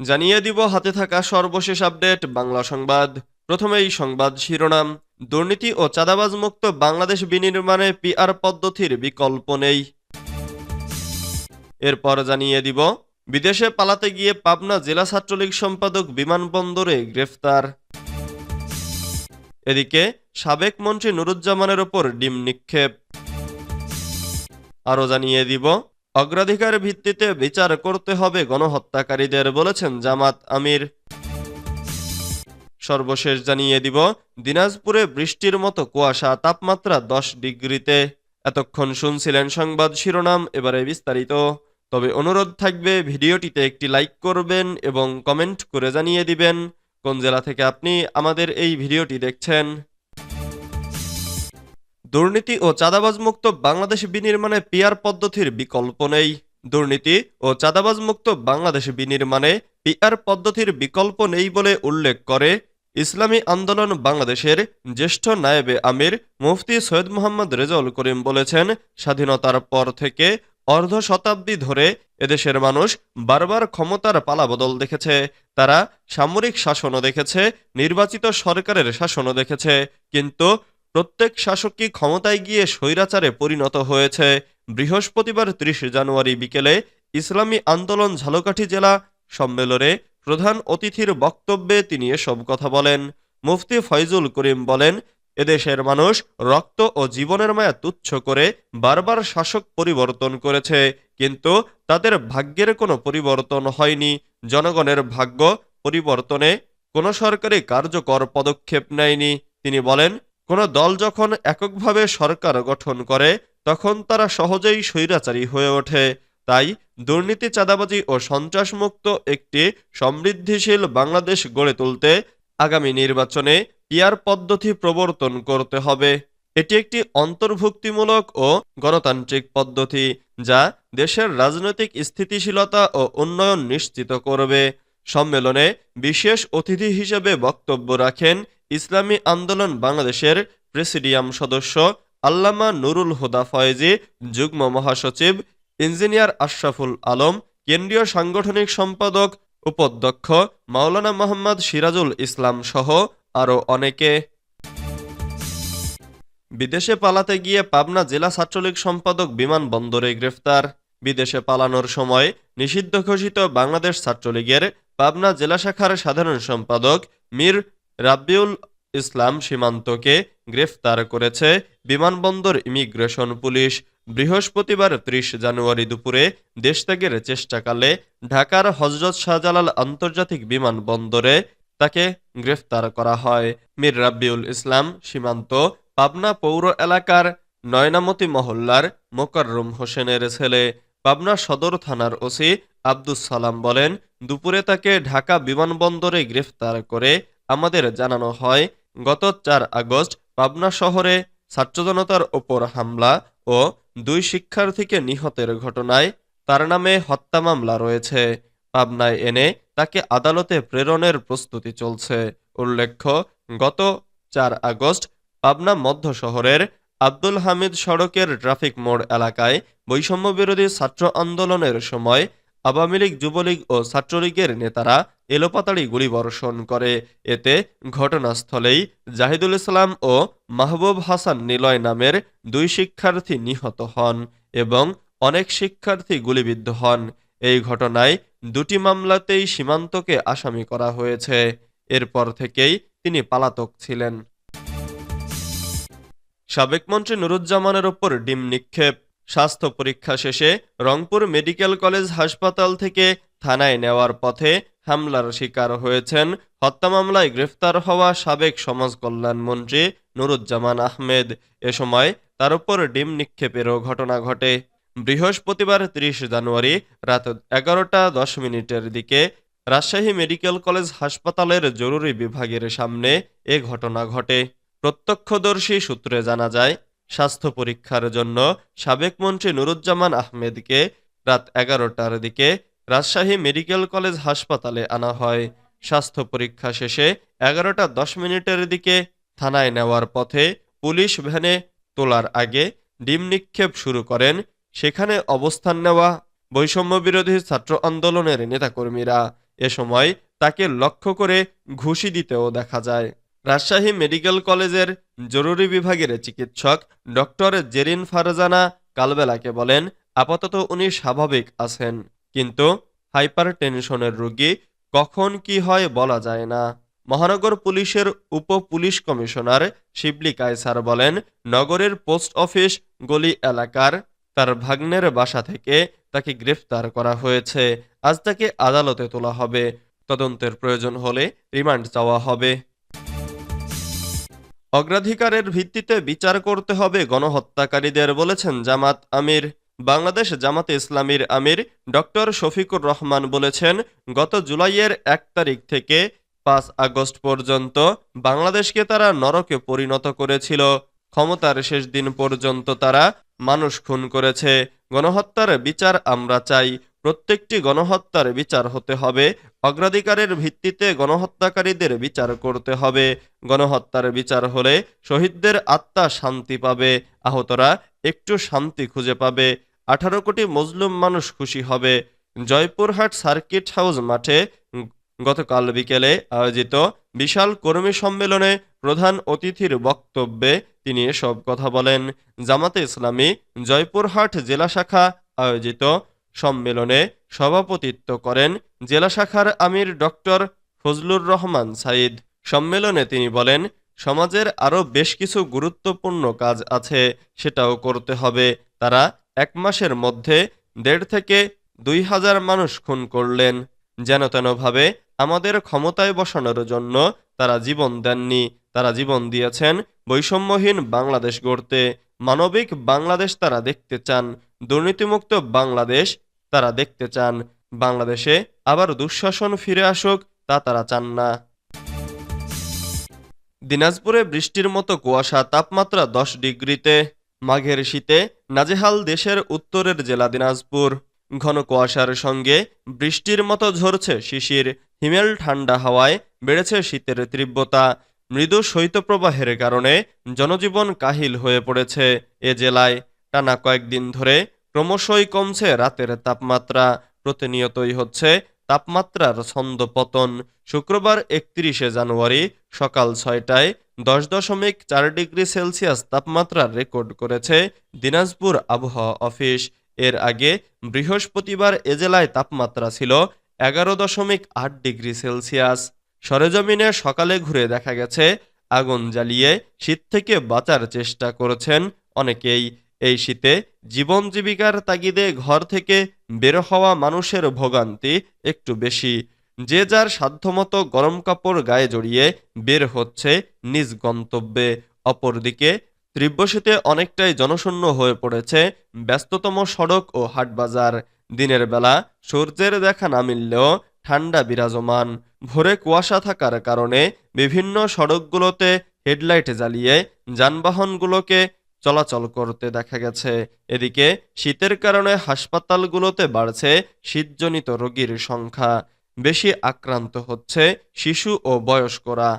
জানিয়ে দিব হাতে থাকা সর্বশেষ আপডেট বাংলা সংবাদ। প্রথমেই সংবাদ শিরোনাম। দুর্নীতি ও চাঁদাবাজ মুক্ত বাংলাদেশ বিনির্মাণে পিআর পদ্ধতির বিকল্প নেই। এরপর জানিয়ে দিব, বিদেশে পালাতে গিয়ে পাবনা জেলা ছাত্রলীগ সম্পাদক বিমানবন্দরে গ্রেফতার। এদিকে, সাবেক মন্ত্রী নুরুজ্জামানের ওপর ডিম নিক্ষেপ। আরও জানিয়ে দিব অগ্রাধিকার ভিত্তিতে বিচার করতে হবে গণহত্যাকারীদের, বলেছেন জামাত আমির। সর্বশেষ জানিয়ে দিব, দিনাজপুরে বৃষ্টির মতো কুয়াশা তাপমাত্রা দশ ডিগ্রিতে। এতক্ষণ শুনছিলেন সংবাদ শিরোনাম, এবারে বিস্তারিত। তবে অনুরোধ থাকবে, ভিডিওটিতে একটি লাইক করবেন এবং কমেন্ট করে জানিয়ে দিবেন। কোন জেলা থেকে আপনি আমাদের এই ভিডিওটি দেখছেন? দুর্নীতি ও চাঁদাবাজ মুক্ত বাংলাদেশ বিনির্মাণে পিআর পদ্ধতির বিকল্প নেই। দুর্নীতি ও চাঁদাবাজ মুক্ত বাংলাদেশ বিনির্মাণে পিআর পদ্ধতির বিকল্প নেই বলে উল্লেখ করে ইসলামী আন্দোলন বাংলাদেশের জ্যেষ্ঠ নায়েবে আমির মুফতি সৈয়দ মোহাম্মদ রেজাউল করিম বলেছেন, স্বাধীনতার পর থেকে অর্ধ শতাব্দী ধরে এদেশের মানুষ বারবার ক্ষমতার পালাবদল দেখেছে। তারা সামরিক শাসনও দেখেছে, নির্বাচিত সরকারের শাসনও দেখেছে। কিন্তু প্রত্যেক শাসকই ক্ষমতায় গিয়ে স্বৈরাচারে পরিণত হয়েছে। বৃহস্পতিবার ত্রিশ জানুয়ারি বিকেলে ইসলামী আন্দোলন ঝালকাঠি জেলা সম্মেলনে প্রধান অতিথির বক্তব্যে তিনি এসব কথা বলেন। মুফতি ফয়জুল করিম বলেন, এদেশের মানুষ রক্ত ও জীবনের মায়া তুচ্ছ করে বারবার শাসক পরিবর্তন করেছে, কিন্তু তাদের ভাগ্যের কোনো পরিবর্তন হয়নি। জনগণের ভাগ্য পরিবর্তনে কোনো সরকারি কার্যকর পদক্ষেপ নেয়নি। তিনি বলেন কোনো দল যখন এককভাবে সরকার গঠন করে, তখন তারা সহজেই স্বৈরাচারী হয়ে ওঠে। তাই দুর্নীতি, চাঁদাবাজি ও সন্ত্রাসমুক্ত একটি সমৃদ্ধিশীল বাংলাদেশ গড়ে তুলতে আগামী নির্বাচনে পিয়ার পদ্ধতি প্রবর্তন করতে হবে। এটি একটি অন্তর্ভুক্তিমূলক ও গণতান্ত্রিক পদ্ধতি, যা দেশের রাজনৈতিক স্থিতিশীলতা ও উন্নয়ন নিশ্চিত করবে। সম্মেলনে বিশেষ অতিথি হিসেবে বক্তব্য রাখেন ইসলামী আন্দোলন বাংলাদেশের প্রেসিডিয়াম সদস্য আল্লামা নুরুল হুদা ফয়েজি, যুগ্ম মহাসচিব ইঞ্জিনিয়ার আশরাফুল আলম, কেন্দ্রীয় সাংগঠনিক সম্পাদক, উপাধ্যক্ষ মাওলানা মোহাম্মদ সিরাজুল ইসলাম সহ আরও অনেকে। বিদেশে পালাতে গিয়ে পাবনা জেলা ছাত্রলীগ সম্পাদক বিমানবন্দরে গ্রেফতার। বিদেশে পালানোর সময় নিষিদ্ধ ঘোষিত বাংলাদেশ ছাত্রলীগের পাবনা জেলা শাখার সাধারণ সম্পাদক মীর রাব্বিউল ইসলাম সীমান্তকে গ্রেফতার করেছে বিমানবন্দর ইমিগ্রেশন পুলিশ। বৃহস্পতিবার ত্রিশ জানুয়ারি দুপুরে দেশত্যাগের চেষ্টাকালে ঢাকার হজরত শাহজালাল আন্তর্জাতিক বিমানবন্দরে তাকে গ্রেফতার করা হয়। মীর রাব্বিউল ইসলাম সীমান্ত পাবনা পৌর এলাকার নয়নামতি মহল্লার মোকাররম হোসেনের ছেলে। পাবনা সদর থানার ওসি আব্দুস সালাম বলেন, দুপুরে তাকে ঢাকা বিমানবন্দরে গ্রেফতার করে আমাদের জানানো হয়, গত চার আগস্ট পাবনা শহরে ছাত্র জনতার ওপর হামলা ও দুই শিক্ষার্থীকে নিহতের ঘটনায় তার নামে হত্যা মামলা রয়েছে। পাবনায় এনে তাকে আদালতে প্রেরণের প্রস্তুতি চলছে। উল্লেখ্য, গত চার আগস্ট পাবনা মধ্য শহরের আব্দুল হামিদ সড়কের ট্রাফিক মোড় এলাকায় বৈষম্য বিরোধী ছাত্র আন্দোলনের সময় আওয়ামী লীগ, যুবলীগ ও ছাত্রলীগের নেতারা এলোপাতাড়ি গুলিবর্ষণ করে। এতে ঘটনাস্থলেই জাহিদুল ইসলাম ও মাহবুব হাসান নিলয় নামের দুই শিক্ষার্থী নিহত হন এবং অনেক শিক্ষার্থী গুলিবিদ্ধ হন। এই ঘটনায় দুটি মামলাতেই সীমান্তকে আসামি করা হয়েছে। এরপর থেকেই তিনি পালাতক ছিলেন। সাবেক মন্ত্রী নুরুজ্জামানের ওপর ডিম নিক্ষেপ। স্বাস্থ্য পরীক্ষা শেষে রংপুর মেডিকেল কলেজ হাসপাতাল থেকে থানায় নেওয়ার পথে হামলার শিকার হয়েছেন হত্যা মামলায় গ্রেফতার হওয়া সাবেক সমাজ কল্যাণ মন্ত্রী নুরুজ্জামান আহমেদ। এ সময় তার উপর ডিম নিক্ষেপেরও ঘটনা ঘটে। বৃহস্পতিবার ত্রিশ জানুয়ারি রাত এগারোটা দশ মিনিটের দিকে রাজশাহী মেডিকেল কলেজ হাসপাতালের জরুরি বিভাগের সামনে এ ঘটনা ঘটে। প্রত্যক্ষদর্শী সূত্রে জানা যায় স্বাস্থ্য পরীক্ষার জন্য সাবেক মন্ত্রী নুরুজ্জামান আহমেদকে রাত এগারোটার দিকে রাজশাহী মেডিকেল কলেজ হাসপাতালে আনা হয়। স্বাস্থ্য পরীক্ষা শেষে এগারোটা দশ মিনিটের দিকে থানায় নেওয়ার পথে পুলিশ ভ্যানে তোলার আগে ডিম নিক্ষেপ শুরু করেন। সেখানে অবস্থান নেওয়া বৈষম্য বিরোধী ছাত্র আন্দোলনের নেতাকর্মীরা। এ সময় তাকে লক্ষ্য করে ঘুষি দিতেও দেখা যায়। রাজশাহী মেডিকেল কলেজের জরুরি বিভাগের চিকিৎসক ডক্টর জেরিন ফারজানা কালবেলাকে বলেন, আপাতত উনি স্বাভাবিক আছেন, কিন্তু হাইপার টেনশনের রোগী কখন কি হয় বলা যায় না। মহানগর পুলিশের উপ পুলিশ কমিশনার শিবলি কায়সার বলেন, নগরের পোস্ট অফিস গলি এলাকার তার ভাগ্নের বাসা থেকে তাকে গ্রেফতার করা হয়েছে। আজ তাকে আদালতে তোলা হবে। তদন্তের প্রয়োজন হলে রিমান্ড চাওয়া হবে। অগ্রাধিকারের ভিত্তিতে বিচার করতে হবে গণহত্যাকারীদের, বলেছেন জামাত আমির। বাংলাদেশ জামাতে ইসলামীর আমির ডক্টর শফিকুর রহমান বলেছেন, গত জুলাইয়ের এক তারিখ থেকে পাঁচ আগস্ট পর্যন্ত বাংলাদেশকে তারা নরকে পরিণত করেছিল। ক্ষমতার শেষ দিন পর্যন্ত তারা মানুষ খুন করেছে। গণহত্যার বিচার আমরা চাই। প্রত্যেকটি গণহত্যার বিচার হতে হবে। অগ্রাধিকারের ভিত্তিতে গণহত্যাকারীদের বিচার করতে হবে। গণহত্যার বিচার হলে শহীদদের আত্মা শান্তি পাবে, আহতরা একটু শান্তি খুঁজে পাবে। আঠারো কোটি মজলুম মানুষ খুশি হবে। জয়পুরহাট সার্কিট হাউস মাঠে গতকাল বিকেলে আয়োজিত বিশাল কর্মী সম্মেলনে প্রধান অতিথির বক্তব্যে তিনি এসব কথা বলেন। জামাতে ইসলামী জয়পুরহাট জেলা শাখা আয়োজিত সম্মেলনে সভাপতিত্ব করেন জেলা শাখার আমির ডক্টর ফজলুর রহমান সাইদ সম্মেলনে তিনি বলেন, সমাজের আরও বেশ কিছু গুরুত্বপূর্ণ কাজ আছে, সেটাও করতে হবে। তারা এক মাসের মধ্যে দেড় থেকে দুই হাজার মানুষ খুন করলেন। যেন তেনভাবে আমাদের ক্ষমতায় বসানোর জন্য তারা জীবন দেননি। তারা জীবন দিয়েছেন বৈষম্যহীন বাংলাদেশ গড়তে। মানবিক বাংলাদেশ তারা দেখতে চান। দুর্নীতিমুক্ত বাংলাদেশ তারা দেখতে চান। বাংলাদেশে আবার দুঃশাসন ফিরে আসুক, তা তারা চান না। দিনাজপুরে বৃষ্টির মতো কুয়াশা তাপমাত্রা দশ ডিগ্রিতে। মাঘের শীতে নাজেহাল দেশের উত্তরের জেলা দিনাজপুর। ঘন কুয়াশার সঙ্গে বৃষ্টির মতো ঝরছে শিশির। হিমেল ঠান্ডা হাওয়ায় বেড়েছে শীতের তীব্রতা। মৃদু শৈত্যপ্রবাহের কারণে জনজীবন কাহিল হয়ে পড়েছে এ জেলায়। টানা কয়েকদিন ধরে ক্রমশই কমছে, রাতের তাপমাত্রা প্রতিনিয়তই হচ্ছে তাপমাত্রার ছন্দ পতন শুক্রবার একত্রিশে জানুয়ারি সকাল ছয়টায় দশ দশমিক চার ডিগ্রি সেলসিয়াস তাপমাত্রা রেকর্ড করেছে দিনাজপুর আবহাওয়া অফিস। এর আগে বৃহস্পতিবার এ জেলায় তাপমাত্রা ছিল এগারো দশমিক আট ডিগ্রি সেলসিয়াস। সরেজমিনে সকালে ঘুরে দেখা গেছে, আগুন জ্বালিয়ে শীত থেকে বাঁচার চেষ্টা করেছেন অনেকেই। এই শীতে জীবন জীবিকার তাগিদে ঘর থেকে বের হওয়া মানুষের ভোগান্তি একটু বেশি। যে যার সাধ্যমতো গরম কাপড় গায়ে জড়িয়ে বের হচ্ছে নিজ গন্তব্যে। অপরদিকে তীব্র শীতে অনেকটাই জনশূন্য হয়ে পড়েছে ব্যস্ততম সড়ক ও হাটবাজার দিনের বেলা সূর্যের দেখা না মিললেও ঠান্ডা বিরাজমান। ভোরে কুয়াশা থাকার কারণে বিভিন্ন সড়কগুলোতে হেডলাইট জ্বালিয়ে যানবাহনগুলোকে চলাচল করতে দেখা গেছে। এদিকে শীতের কারণে হাসপাতালগুলোতে বাড়ছে শীতজনিত রোগীর সংখ্যা। বেশি আক্রান্ত হচ্ছে শিশু ও বয়স্করা।